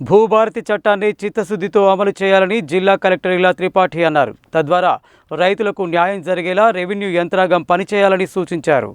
భూభారతి చట్టాన్ని చిత్తశుద్ధితో అమలు చేయాలని జిల్లా కలెక్టర్ ఇలా త్రిపాఠి అన్నారు. తద్వారా రైతులకు న్యాయం జరిగేలా రెవెన్యూ యంత్రాంగం పనిచేయాలని సూచించారు.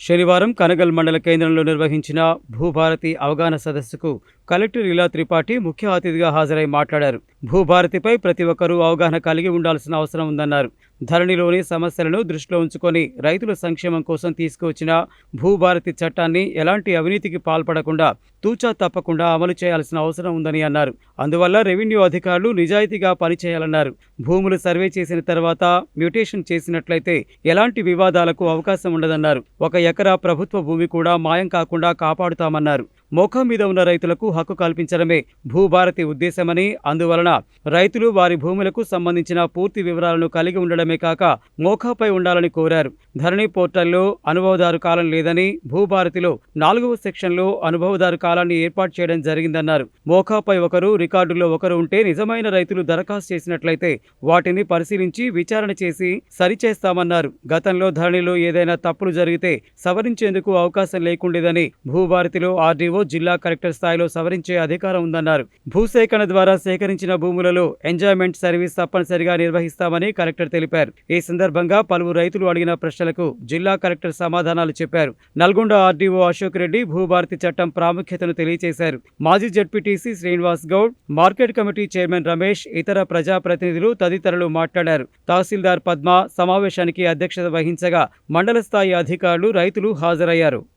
శనివారం కనగల్ మండల కేంద్రంలో నిర్వహించిన భూభారతి అవగాహన సదస్సుకు కలెక్టర్ ఇలా త్రిపాఠి ముఖ్య అతిథిగా హాజరై మాట్లాడారు. భూభారతిపై ప్రతి ఒక్కరూ అవగాహన కలిగి ఉండాల్సిన అవసరం ఉందన్నారు. ధరణిలోని సమస్యలను దృష్టిలో ఉంచుకొని రైతుల సంక్షేమం కోసం తీసుకువచ్చిన భూభారతి చట్టాన్ని ఎలాంటి అవినీతికి పాల్పడకుండా తూచా తప్పకుండా అమలు చేయాల్సిన అవసరం ఉందని అన్నారు. అందువల్ల రెవెన్యూ అధికారులు నిజాయితీగా పనిచేయాలన్నారు. భూములు సర్వే చేసిన తర్వాత మ్యూటేషన్ చేసినట్లయితే ఎలాంటి వివాదాలకు అవకాశం ఉండదన్నారు. ఒక ఎకరా ప్రభుత్వ భూమి కూడా మాయం కాకుండా కాపాడుతామన్నారు. మోఖం మీద ఉన్న రైతులకు హక్కు కల్పించడమే భూభారతి ఉద్దేశమని అందువలన రైతులు వారి భూములకు సంబంధించిన పూర్తి వివరాలను కలిగి ఉండడమే కాక మోఖాపై ఉండాలని కోరారు. ధరణి పోర్టల్లో అనుభవదారు కాలం లేదని భూభారతిలో నాలుగవ సెక్షన్లో అనుభవదారు కాలాన్ని ఏర్పాటు చేయడం జరిగిందన్నారు. మోఖాపై ఒకరు రికార్డుల్లో ఒకరు ఉంటే నిజమైన రైతులు దరఖాస్తు చేసినట్లయితే వాటిని పరిశీలించి విచారణ చేసి సరిచేస్తామన్నారు. గతంలో ధరణిలో ఏదైనా తప్పులు జరిగితే సవరించేందుకు అవకాశం లేకుండేదని భూభారతిలో ఆర్డీఓ జిల్లా కలెక్టర్ స్థాయిలో సవరించే అధికారం ఉందన్నారు. భూసేకరణ ద్వారా సేకరించిన భూములలో ఎంజాయ్మెంట్ సర్వీస్ తప్పనిసరిగా నిర్వహిస్తామని కలెక్టర్ తెలిపారు. ఈ సందర్భంగా పలువురు రైతులు అడిగిన ప్రశ్నలకు జిల్లా కలెక్టర్ సమాధానాలు చెప్పారు. నల్గొండ ఆర్డీఓ అశోక్ రెడ్డి భూభారతి చట్టం ప్రాముఖ్యతను తెలియజేశారు మాజీ ZPTC Srinivas Goud market committee chairman Ramesh ఇతర ప్రజాప్రతినిధులు తదితరులు మాట్లాడారు. తహసీల్దార్ పద్మ సమావేశానికి అధ్యక్షత వహించగా మండల స్థాయి అధికారులు రైతులు హాజరయ్యారు.